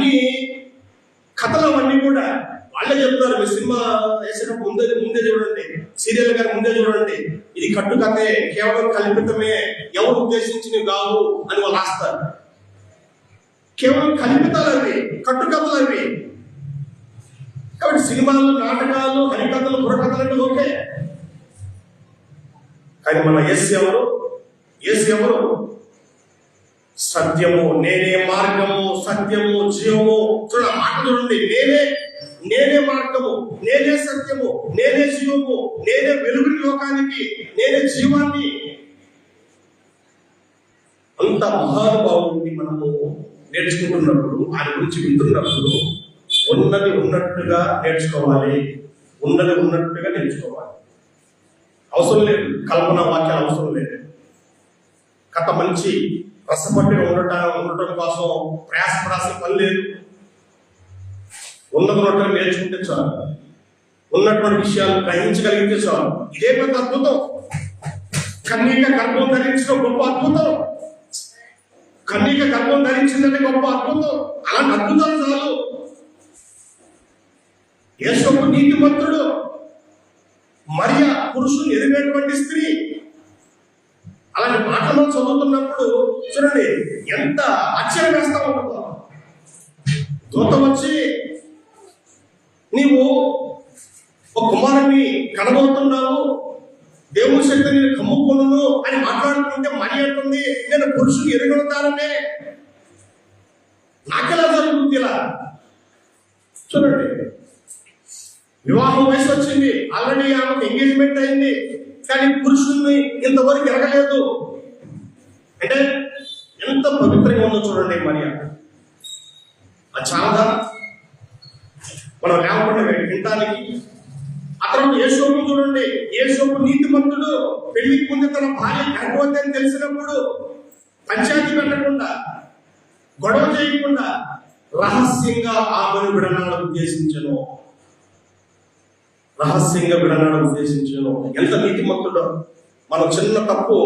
అన్ని కథలు అవన్నీ కూడా వాళ్ళే చెప్తారు మీరు సినిమా వేసేటప్పుడు ముందే ముందే చూడండి సీరియల్ గారు ముందే చూడండి. ఇది కట్టు కథే కేవలం కల్పితమే ఎవరు ఉద్దేశించినవి కావు అని వాళ్ళు రాస్తారు. కేవలం కల్పితాలు అవి కట్టుకథలు అవి కాబట్టి సినిమాలు నాటకాలు హరికథలు బుర్రకథలు అంటే ఓకే. కానీ మన ఎస్ ఎవరు? ఎస్ ఎవరు? సత్యము నేనే మార్గము సత్యము జీవము. చూడ మాటలు నేనే నేనే మార్గము నేనే సత్యము నేనే జీవము నేనే వెలుగుని లోకానికి నేనే జీవాన్ని. అంత మహానుభావుడిని మనము నేర్చుకుంటున్నప్పుడు ఆయన గురించి వింటున్నప్పుడు ఉన్నది ఉన్నట్టుగా నేర్చుకోవాలి ఉన్నది ఉన్నట్టుగా నేర్చుకోవాలి. అవసరం లేదు కల్పన వాక్యాలు అవసరం లేదు. కథ మంచి కష్టపడి ఉండటం ఉండటం కోసం ప్రయాసపడాల్సిన పని లేదు. ఉన్నది ఉండటం నేర్చుకుంటే చాలు. ఉన్నటువంటి విషయాలు గ్రహించగలిగితే చాలు. ఇదే పెద్ద అద్భుతం. కన్నీక గర్భం ధరించిన గొప్ప అద్భుతం. కన్నీక గర్భం ధరించిందంటే గొప్ప అద్భుతం. అలాంటి అద్భుతాలు చాలు. యేసొప్పు నీతిమంతుడు. మరియ పురుషుని ఎదిగినటువంటి స్త్రీ. అలాంటి మాటలు చదువుతున్నప్పుడు చూడండి ఎంత ఆశ్చర్యం వేస్తా ఉంటుందో దూత వచ్చి నీవు ఒక కుమారుని కనబోతున్నావు దేవుని శక్తి నేను కమ్ముకొను అని మాట్లాడుతుంటే మరి అంటుంది నేను పురుషుని ఎదుగుతాననే నాకెలా జరుగుతుంది ఇలా? చూడండి వివాహం వయసు వచ్చింది ఆల్రెడీ ఆమెకు ఎంగేజ్మెంట్ అయింది కానీ పురుషుల్ని ఇంతవరకు ఎరగలేదు. అంటే ఎంత పవిత్రంగా ఉందో చూడండి మరియా. అది చాలా మనం లేకుండా వింటానికి అతను యేసోపు చూడండి. యేసోపు నీతిమంతుడు పెళ్ళికి ముందు తన భార్య గర్భవతి అని తెలిసినప్పుడు పంచాయతీ పెట్టకుండా గొడవ చేయకుండా రహస్యంగా ఆమెను విడనాడు ఉద్దేశించను. రహస్యంగా విడనాడు ఉద్దేశించను. ఎంత నీతిమంతుడో. మనం చిన్న తప్పు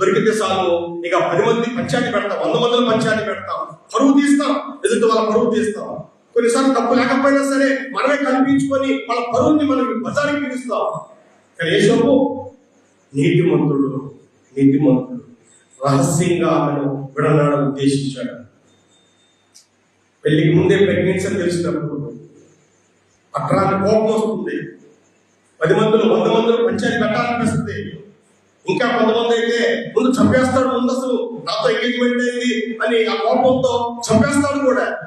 దొరికితే చాలు. ఇక పది మంది పంచాయతీ పెడతాం వంద మందిని పంచాయతీ పెడతాం. పరువు తీస్తాం ఎదుటి వాళ్ళ పరువు తీస్తాం. కొన్నిసార్లు తప్పు లేకపోయినా సరే మనమే కనిపించుకొని వాళ్ళ పరువుని మనం బజారికి పిలుస్తాం. కానీ మంత్రుడు నీతిమంతుడు నీతిమంతుడు రహస్యంగా ఆమెను విడనాడ ఉద్దేశించాడు. పెళ్ళికి ముందే ప్రెగ్నెన్సీ అని తెలిసినప్పుడు అట్రాన్ని కోపం వస్తుంది. పది మందులు వంద మందులు పంచాయతీ పెట్టాలనిపిస్తుంది. ఇంకా కొంతమంది అయితే ముందు చంపేస్తాడు ముందు అసలు నాతో ఎంగేజ్మెంట్ అయింది అని ఆ కోపంతో చంపేస్తాడు కూడా.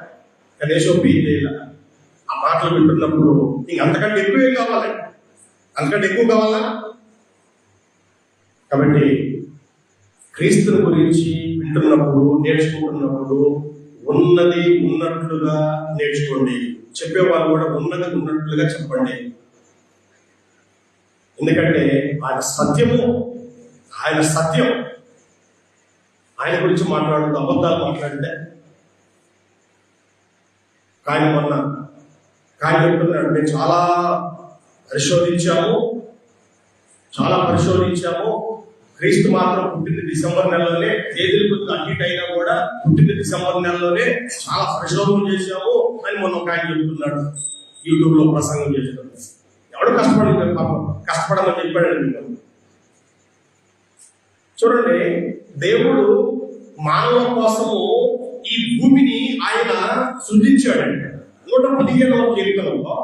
గణేశోపి చేయాల. ఆ మాటలు వింటున్నప్పుడు ఇంక అంతకంటే ఎక్కువ ఏం కావాలి? అంతకంటే ఎక్కువ కావాలా? కాబట్టి క్రీస్తుని గురించి వింటున్నప్పుడు నేర్చుకుంటున్నప్పుడు ఉన్నది ఉన్నట్లుగా నేర్చుకోండి. చెప్పేవాళ్ళు కూడా ఉన్నది ఉన్నట్లుగా చెప్పండి. ఎందుకంటే ఆయన సత్యము ఆయన సత్యం. ఆయన గురించి మాట్లాడుతూ అబద్ధాలు మాట్లాడితే కానీ మొన్న కానీ చెప్తున్నాడు మేము చాలా పరిశోధించాము చాలా పరిశోధించాము. క్రీస్తు మాత్రం పుట్టింది డిసెంబర్ నెలలోనే తేదీలు కొద్దిగా అటు అయినా కూడా పుట్టింది డిసెంబర్ నెలలోనే చాలా పరిశోధన చేశాము అని మొన్న ఒక ఆయన చెప్తున్నాడు. యూట్యూబ్లో ప్రసంగం చేస్తున్నాడు. ఎవడు కష్టపడి పాపం కష్టపడమని చెప్పాడండి. చూడండి దేవుడు మానవ కోసము ఈ భూమిని ఆయన సృజించాడండి. నూట పదిహేనవ కీర్తనంలో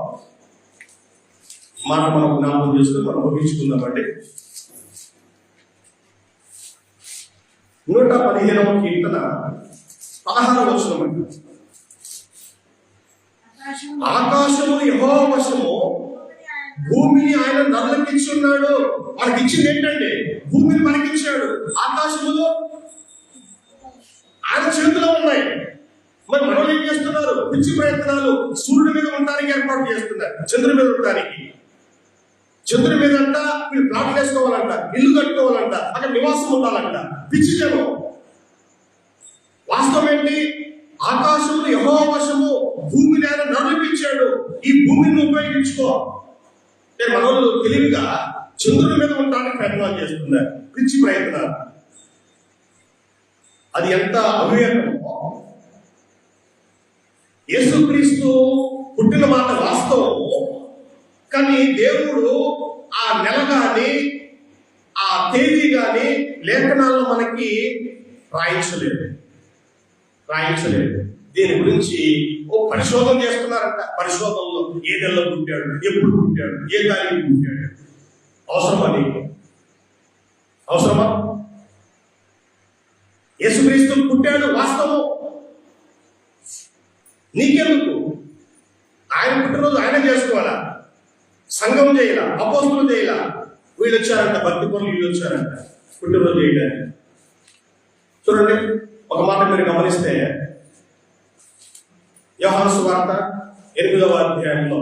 మాట మనం జ్ఞాపకం చేసుకుని మనం ముగించుకుందామండి. నూట పదిహేనవ కీర్తన పదహారవ వచనం అండి ఆకాశము యహో వశము భూమిని ఆయన నరులకిచ్చి ఉన్నాడు మనకి ఇచ్చింది ఏంటంటే భూమిని మనకిచ్చాడు. ఆకాశములో ఆయన చేతిలో ఉన్నాయి. మరి మనం ఏం చేస్తున్నారు? పిచ్చి ప్రయత్నాలు సూర్యుడి మీద ఉండడానికి ఏర్పాటు చేస్తున్నారు. చంద్రుడి మీద ఉండడానికి చంద్రుడి మీద అంట మీరు ప్లాట్లు వేసుకోవాలంట ఇల్లు కట్టుకోవాలంట అక్కడ నివాసం ఉండాలంట. పిచ్చి జనం. వాస్తవం ఏంటి? ఆకాశము యహోవశము భూమిని ఆయన నడిపించాడు. ఈ భూమిని ఉపయోగించుకో. అంటే మనోళ్ళు తెలివిగా చంద్రుడి మీద ఉండడానికి ప్రయత్నాలు చేస్తున్నారు పిచ్చి ప్రయత్నాలు. అది ఎంత అవివేకమో యేసుక్రీస్తు పుట్టిన మాట వాస్తవము కానీ దేవుడు ఆ నెల గాని ఆ తేదీ గాని లేఖనాల్లో మనకి రాయించలేదు. రాయించలేదు. దీని గురించి ఓ పరిశోధన చేస్తున్నారంట. పరిశోధనలో ఏ నెలలో పుట్టాడు ఎప్పుడు పుట్టాడు ఏ తారీఖు పుట్టాడు? అవసరమా నీకు? అవసరమా? యేసుక్రీస్తు పుట్టాడు వాస్తవం నీకెందుకు? ఆయన పుట్టినరోజు ఆయన చేసుకోవాలా? సంఘం చేయాల? అపోస్తులు చేయాల? వీళ్ళు వచ్చారంట భక్తి పనులు వీళ్ళు వచ్చారంట. పుట్టినరోజు చేయడానికి. చూడండి ఒక మాట మీరు గమనిస్తే యోహాను సువార్త ఎనిమిదవ అధ్యాయంలో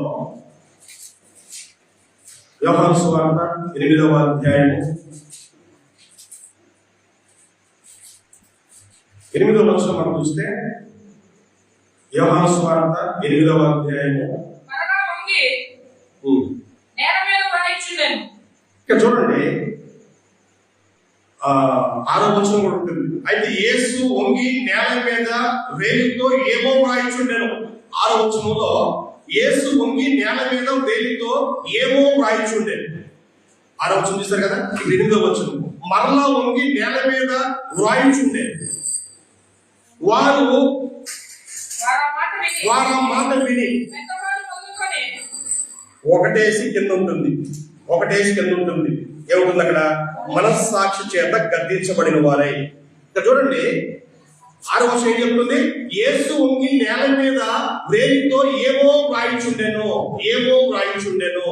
యోహాను సువార్త ఎనిమిదవ అధ్యాయము. ఎనిమిదవ వచ్చిన మనం చూస్తే యోహాను సువార్త ఎనిమిదవ అధ్యాయము. ఇక చూడండి. ఆ ఆరో వచనం కూడా ఉంటుంది. అయితే యేసు వంగి నేల మీద వేలితో ఏమో వ్రాయిచుండెను. ఆరో వచనంలో యేసు వంగి నేల మీద వేలితో ఏమో వ్రాయిచుండెను. ఆరో వచనం చూస్తారు కదా? ఎనిమిదో వచనం. మరలా వంగి నేల మీద వ్రాయిచుండే వారు వారు మాట విని ఒకటేసి కింద ఉంటుంది. ఒకటేసి కింద ఉంటుంది. ఏముంటుంది అక్కడ మనస్సాక్షి చేత గద్దించబడిన వారై. ఇక్కడ చూడండి ఆరు వర్షం ఏం చెప్తుంది యేసు వంగి నేల మీద వేలితో ఏమో వ్రాయించుండెను ఏమో వ్రాయించుండెను.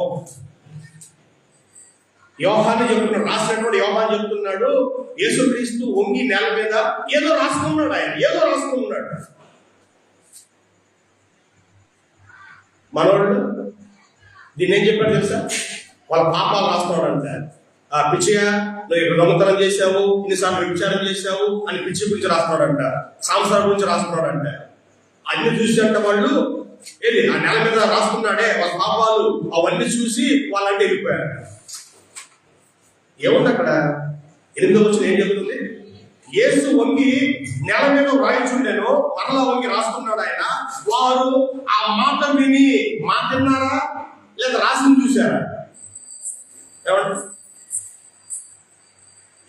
యోహాన్ని చెప్తున్నాడు రాసినటువంటి యోహాన్ చెప్తున్నాడు యేసుక్రీస్తు వంగి నేల మీద ఏదో రాసుకున్నాడు ఆయన ఏదో రాసుకున్నాడు. మనోళ్ళు దీన్ని ఏం చెప్పాడు తెలుసా? వాళ్ళ పాపాలు అంటారు ఆ పిచ్చిగా నువ్వు ఇక్కడ దొంగతనం చేశావు ఇన్నిసార్లు విచారం చేశావు అని పిచ్చి గురించి రాస్తున్నాడంట. సాంసారం గురించి రాస్తున్నాడంట. అన్ని చూసినట్ట వాళ్ళు ఏది ఆ నెల మీద రాస్తున్నాడే వాళ్ళ పాపాలు అవన్నీ చూసి వాళ్ళంటే వెళ్ళిపోయారు ఏముంది అక్కడ? ఎనిమిదో వచ్చిన ఏం చెప్తుంది? యేసు వంగి నేల మీద వ్రాయించుండేను మరలా వంగి రాస్తున్నాడు ఆయన. వారు ఆ మాట విని మాట విన్నారా? లేదా రాసింది చూసారా ఏమంటారు?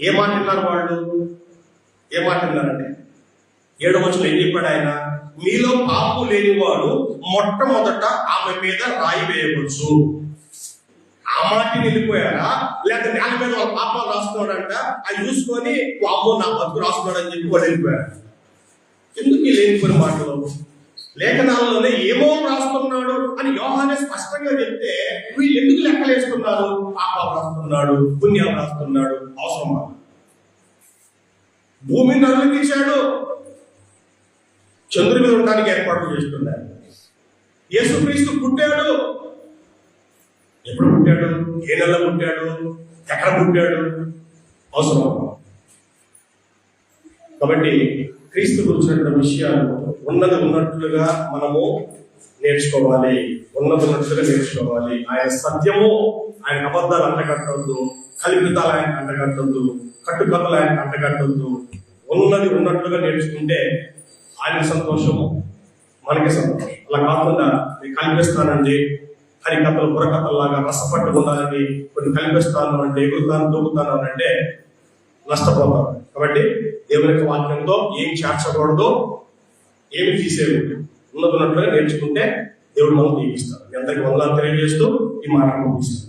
ఏ మాట విన్నారు వాళ్ళు? ఏ మాట విన్నారండి ఏడవ వచ్చిన ఏం చెప్పాడు ఆయన మీలో పాపు లేనివాడు మొట్టమొదట ఆమె మీద రాయి వేయవచ్చు. ఆ మాటకి వెళ్ళిపోయారా? లేక నేల మీద వాళ్ళ పాపాలు రాస్తున్నాడంట అది చూసుకొని బాబు నా బతుకు రాస్తున్నాడు అని చెప్పి వాళ్ళు వెళ్ళిపోయారు? ఎందుకు లేనిపోయిన మాటలు? లేఖనాలలోనే ఏమో రాస్తున్నాడు అని యోహానే స్పష్టంగా చెప్తే వీళ్ళు ఎందుకు లెక్కలేస్తున్నారు పాప రాస్తున్నాడు పుణ్యం రాస్తున్నాడు అవసరం భూమిని నరులకిచ్చాడు చంద్రుడి మీద ఉండడానికి ఏర్పాట్లు చేస్తున్నాడు యేసుక్రీస్తు పుట్టాడు. ఎప్పుడు పుట్టాడు? ఏ నెల పుట్టాడు? ఎక్కడ పుట్టాడు? అవసరం కాబట్టి క్రీస్తు గురించినటువంటి విషయాలు ఉన్నది ఉన్నట్లుగా మనము నేర్చుకోవాలి ఉన్నది ఉన్నట్లుగా నేర్చుకోవాలి. ఆయన సత్యము ఆయన అబద్ధాలు అంటగట్టద్దు కలిపితాలు ఆయన అంటగట్టద్దు కట్టుకథలు ఆయన అంటగట్టద్దు. ఉన్నది ఉన్నట్లుగా నేర్చుకుంటే ఆయన సంతోషము మనకి సంతోషం. అలా కాకుండా నేను కల్పిస్తానండి హరికథలు బుర్రకథల్లాగా రసపట్టుకున్నానని కొన్ని కల్పిస్తాను అంటే ఎగురుతాను దూకుతాను అని అంటే నష్టపోతారు కాబట్టి దేవుని యొక్క వాక్యంతో ఏం చేర్చకూడదు ఏమి తీసేయకూడదు ఉన్నతున్నట్లుగా నేర్చుకుంటే దేవుడు మనం దీవిస్తాడు. ఎంతకి వందలు తెలియజేస్తూ ఈ మాట ముగిస్తాను